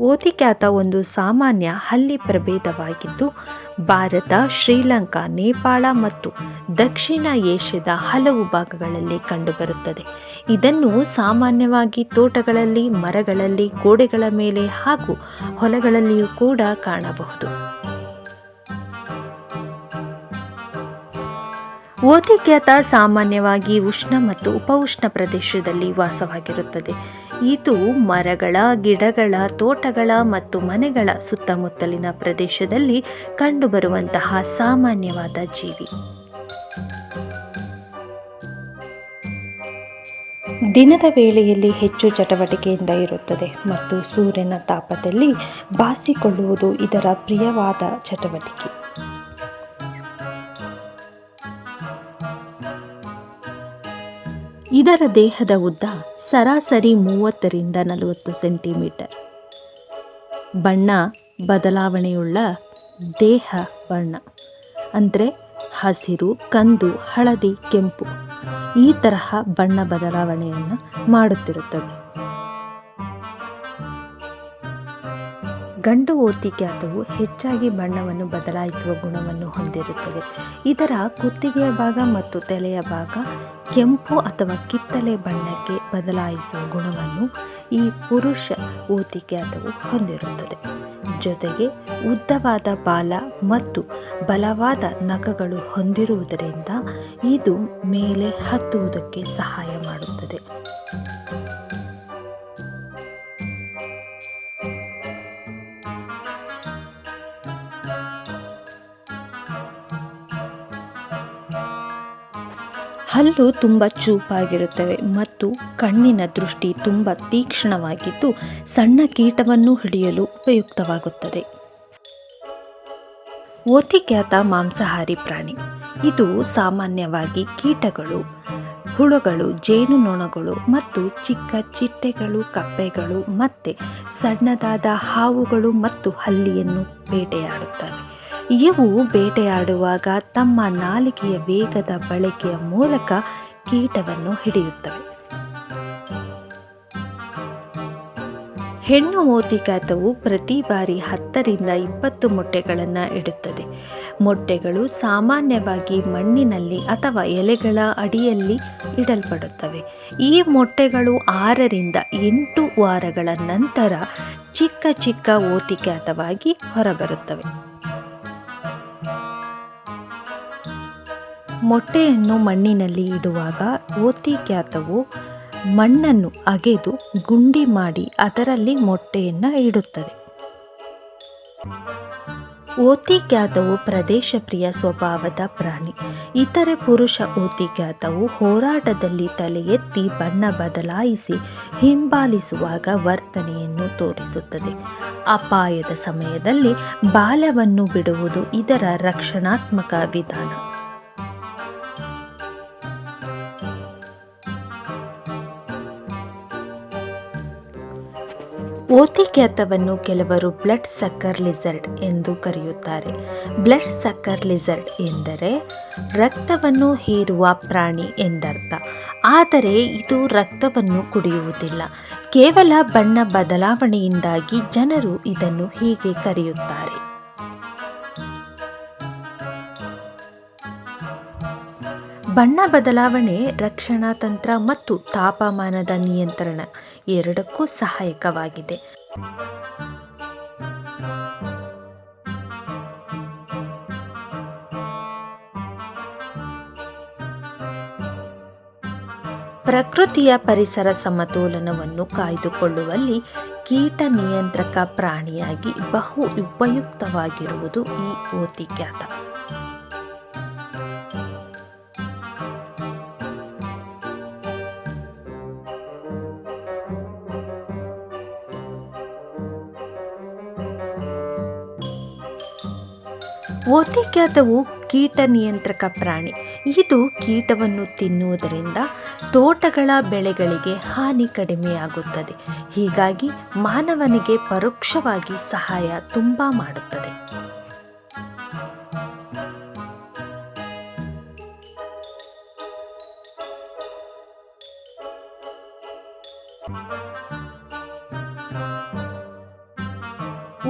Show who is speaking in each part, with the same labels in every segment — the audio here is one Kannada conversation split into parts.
Speaker 1: ಓತಿಕ್ಯಾತ ಒಂದು ಸಾಮಾನ್ಯ ಹಲ್ಲಿ ಪ್ರಭೇದವಾಗಿದ್ದು, ಭಾರತ, ಶ್ರೀಲಂಕಾ, ನೇಪಾಳ ಮತ್ತು ದಕ್ಷಿಣ ಏಷ್ಯಾದ ಹಲವು ಭಾಗಗಳಲ್ಲಿ ಕಂಡುಬರುತ್ತದೆ. ಇದನ್ನು ಸಾಮಾನ್ಯವಾಗಿ ತೋಟಗಳಲ್ಲಿ, ಮರಗಳಲ್ಲಿ, ಗೋಡೆಗಳ ಮೇಲೆ ಹಾಗೂ ಹೊಲಗಳಲ್ಲಿಯೂ ಕೂಡ ಕಾಣಬಹುದು. ಓತಿಕ್ಯಾತ ಸಾಮಾನ್ಯವಾಗಿ ಉಷ್ಣ ಮತ್ತು ಉಪಉಷ್ಣ ಪ್ರದೇಶದಲ್ಲಿ ವಾಸವಾಗಿರುತ್ತದೆ. ಇದು ಮರಗಳ, ಗಿಡಗಳ, ತೋಟಗಳ ಮತ್ತು ಮನೆಗಳ ಸುತ್ತಮುತ್ತಲಿನ ಪ್ರದೇಶದಲ್ಲಿ ಕಂಡುಬರುವಂತಹ ಸಾಮಾನ್ಯವಾದ ಜೀವಿ. ದಿನದ ವೇಳೆಯಲ್ಲಿ ಹೆಚ್ಚು ಚಟುವಟಿಕೆಯಿಂದ ಇರುತ್ತದೆ ಮತ್ತು ಸೂರ್ಯನ ತಾಪದಲ್ಲಿ ಬಾಸಿಕೊಳ್ಳುವುದು ಇದರ ಪ್ರಿಯವಾದ ಚಟುವಟಿಕೆ. ಇದರ ದೇಹದ ಉದ್ದ ಸರಾಸರಿ ಮೂವತ್ತರಿಂದ ನಲವತ್ತು ಸೆಂಟಿಮೀಟರ್. ಬಣ್ಣ ಬದಲಾವಣೆಯುಳ್ಳ ದೇಹ ಬಣ್ಣ. ಅಂದರೆ ಹಸಿರು, ಕಂದು, ಹಳದಿ, ಕೆಂಪು. ಈ ತರಹ ಬಣ್ಣ ಬದಲಾವಣೆಯನ್ನು ಮಾಡುತ್ತಿರುತ್ತದೆ. ಗಂಡು ಓತಿಕ್ಯಾತವು ಹೆಚ್ಚಾಗಿ ಬಣ್ಣವನ್ನು ಬದಲಾಯಿಸುವ ಗುಣವನ್ನು ಹೊಂದಿರುತ್ತದೆ ಇದರ ಕುತ್ತಿಗೆಯ ಭಾಗ ಮತ್ತು ತಲೆಯ ಭಾಗ ಕೆಂಪು ಅಥವಾ ಕಿತ್ತಳೆ ಬಣ್ಣಕ್ಕೆ ಬದಲಾಯಿಸುವ ಗುಣವನ್ನು ಈ ಪುರುಷ ಓತಿಕ್ಯಾತವು ಹೊಂದಿರುತ್ತದೆ. ಜೊತೆಗೆ ಉದ್ದವಾದ ಬಾಲ ಮತ್ತು ಬಲವಾದ ನಖಗಳು ಹೊಂದಿರುವುದರಿಂದ ಇದು ಮೇಲೆ ಹತ್ತುವುದಕ್ಕೆ ಸಹಾಯ ಮಾಡುತ್ತದೆ. ಹಲ್ಲು ತುಂಬ ಚೂಪಾಗಿರುತ್ತವೆ ಮತ್ತು ಕಣ್ಣಿನ ದೃಷ್ಟಿ ತುಂಬ ತೀಕ್ಷ್ಣವಾಗಿದ್ದು ಸಣ್ಣ ಕೀಟವನ್ನು ಹಿಡಿಯಲು ಉಪಯುಕ್ತವಾಗುತ್ತದೆ. ಓತಿಖ್ಯಾತ ಮಾಂಸಾಹಾರಿ ಪ್ರಾಣಿ. ಇದು ಸಾಮಾನ್ಯವಾಗಿ ಕೀಟಗಳು, ಹುಳುಗಳು ಜೇನುನೊಣಗಳು ಮತ್ತು ಚಿಕ್ಕ ಚಿಟ್ಟೆಗಳು, ಕಪ್ಪೆಗಳು ಮತ್ತು ಸಣ್ಣದಾದ ಹಾವುಗಳು ಮತ್ತು ಹಲ್ಲಿಯನ್ನು ಬೇಟೆಯಾಡುತ್ತವೆ. ಇವು ಬೇಟೆಯಾಡುವಾಗ ತಮ್ಮ ನಾಲಿಗೆಯ ವೇಗದ ಬಳಕೆಯ ಮೂಲಕ ಕೀಟವನ್ನು ಹಿಡಿಯುತ್ತವೆ. ಹೆಣ್ಣು ಮೋತಿಕಾತವು ಪ್ರತಿ ಬಾರಿ ಹತ್ತರಿಂದ ಇಪ್ಪತ್ತು ಮೊಟ್ಟೆಗಳನ್ನು ಇಡುತ್ತದೆ. ಮೊಟ್ಟೆಗಳು ಸಾಮಾನ್ಯವಾಗಿ ಮಣ್ಣಿನಲ್ಲಿ ಅಥವಾ ಎಲೆಗಳ ಅಡಿಯಲ್ಲಿ ಇಡಲ್ಪಡುತ್ತವೆ. ಈ ಮೊಟ್ಟೆಗಳು ಆರರಿಂದ ಎಂಟು ವಾರಗಳ ನಂತರ ಚಿಕ್ಕ ಚಿಕ್ಕ ಓತಿಕಾತವಾಗಿ ಹೊರಬರುತ್ತವೆ. ಮೊಟ್ಟೆಯನ್ನು ಮಣ್ಣಿನಲ್ಲಿ ಇಡುವಾಗ ಓತಿ ಕ್ಯಾತವು ಮಣ್ಣನ್ನು ಅಗೆದು ಗುಂಡಿ ಮಾಡಿ ಅದರಲ್ಲಿ ಮೊಟ್ಟೆಯನ್ನು ಇಡುತ್ತದೆ. ಓತಿಕ್ಯಾತವು ಪ್ರದೇಶ ಪ್ರಿಯ ಸ್ವಭಾವದ ಪ್ರಾಣಿ. ಇತರೆ ಪುರುಷ ಓತಿಕ್ಯಾತವು ಹೋರಾಟದಲ್ಲಿ ತಲೆ ಎತ್ತಿ ಬಣ್ಣ ಬದಲಾಯಿಸಿ ಹಿಂಬಾಲಿಸುವಾಗ ವರ್ತನೆಯನ್ನು ತೋರಿಸುತ್ತದೆ. ಅಪಾಯದ ಸಮಯದಲ್ಲಿ ಬಾಲವನ್ನು ಬಿಡುವುದು ಇದರ ರಕ್ಷಣಾತ್ಮಕ ವಿಧಾನ. ಓತಿಕ್ಯಾತವನ್ನು ಕೆಲವರು ಬ್ಲಡ್ ಸಕ್ಕರ್ ಲಿಸರ್ಡ್ ಎಂದು ಕರೆಯುತ್ತಾರೆ. ಬ್ಲಡ್ ಸಕ್ಕರ್ ಲಿಸರ್ಡ್ ಎಂದರೆ ರಕ್ತವನ್ನು ಹೀರುವ ಪ್ರಾಣಿ ಎಂದರ್ಥ. ಆದರೆ ಇದು ರಕ್ತವನ್ನು ಕುಡಿಯುವುದಿಲ್ಲ. ಕೇವಲ ಬಣ್ಣ ಬದಲಾವಣೆಯಿಂದಾಗಿ ಜನರು ಇದನ್ನು ಹೀಗೆ ಕರೆಯುತ್ತಾರೆ. ಬಣ್ಣ ಬದಲಾವಣೆ, ರಕ್ಷಣಾ ತಂತ್ರ ಮತ್ತು ತಾಪಮಾನದ ನಿಯಂತ್ರಣ ಎರಡಕ್ಕೂ ಸಹಾಯಕವಾಗಿದೆ. ಪ್ರಕೃತಿಯ ಪರಿಸರ ಸಮತೋಲನವನ್ನು ಕಾಯ್ದುಕೊಳ್ಳುವಲ್ಲಿ ಕೀಟ ನಿಯಂತ್ರಕ ಪ್ರಾಣಿಯಾಗಿ ಬಹು ಉಪಯುಕ್ತವಾಗಿರುವುದು ಈ ಓತಿಕ್ಯಾತ ಓತಿಕ್ಯಾತವು ಕೀಟ ನಿಯಂತ್ರಕ ಪ್ರಾಣಿ. ಇದು ಕೀಟವನ್ನು ತಿನ್ನುವುದರಿಂದ ತೋಟಗಳ ಬೆಳೆಗಳಿಗೆ ಹಾನಿ ಕಡಿಮೆಯಾಗುತ್ತದೆ. ಹೀಗಾಗಿ ಮಾನವನಿಗೆ ಪರೋಕ್ಷವಾಗಿ ಸಹಾಯ ತುಂಬ ಮಾಡುತ್ತದೆ.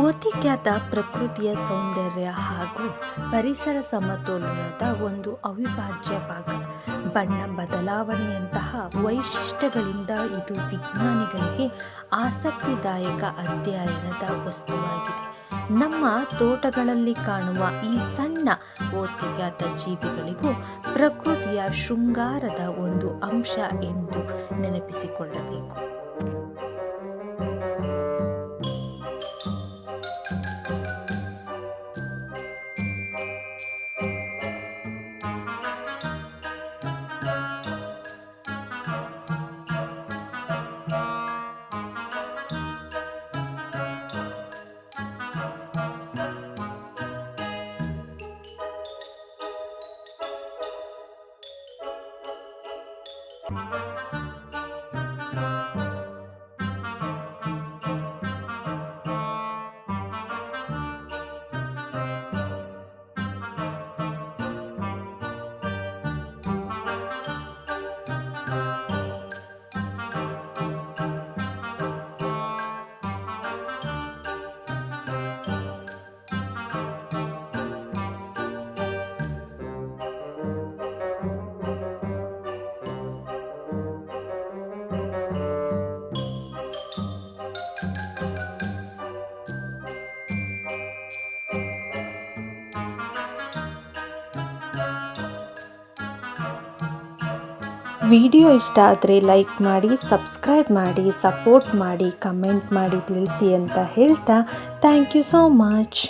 Speaker 1: ಓತಿಕ್ಯಾತ ಪ್ರಕೃತಿಯ ಸೌಂದರ್ಯ ಹಾಗೂ ಪರಿಸರ ಸಮತೋಲನದ ಒಂದು ಅವಿಭಾಜ್ಯ ಭಾಗ. ಬಣ್ಣ ಬದಲಾವಣೆಯಂತಹ ವೈಶಿಷ್ಟ್ಯಗಳಿಂದ ಇದು ವಿಜ್ಞಾನಿಗಳಿಗೆ ಆಸಕ್ತಿದಾಯಕ ಅಧ್ಯಯನದ ವಸ್ತುವಾಗಿದೆ. ನಮ್ಮ ತೋಟಗಳಲ್ಲಿ ಕಾಣುವ ಈ ಸಣ್ಣ ಓತಿಗ್ಯಾತ ಜೀವಿಗಳಿಗೂ ಪ್ರಕೃತಿಯ ಶೃಂಗಾರದ ಒಂದು ಅಂಶ ಎಂದು ನೆನಪಿಸಿಕೊಳ್ಳಬೇಕು. thank you ವಿಡಿಯೋ ಇಷ್ಟ ಆದರೆ ಲೈಕ್ ಮಾಡಿ, ಸಬ್ಸ್ಕ್ರೈಬ್ ಮಾಡಿ, ಸಪೋರ್ಟ್ ಮಾಡಿ, ಕಮೆಂಟ್ ಮಾಡಿ ತಿಳಿಸಿ ಅಂತ ಹೇಳ್ತಾ ಥ್ಯಾಂಕ್ ಯು ಸೋ ಮಚ್.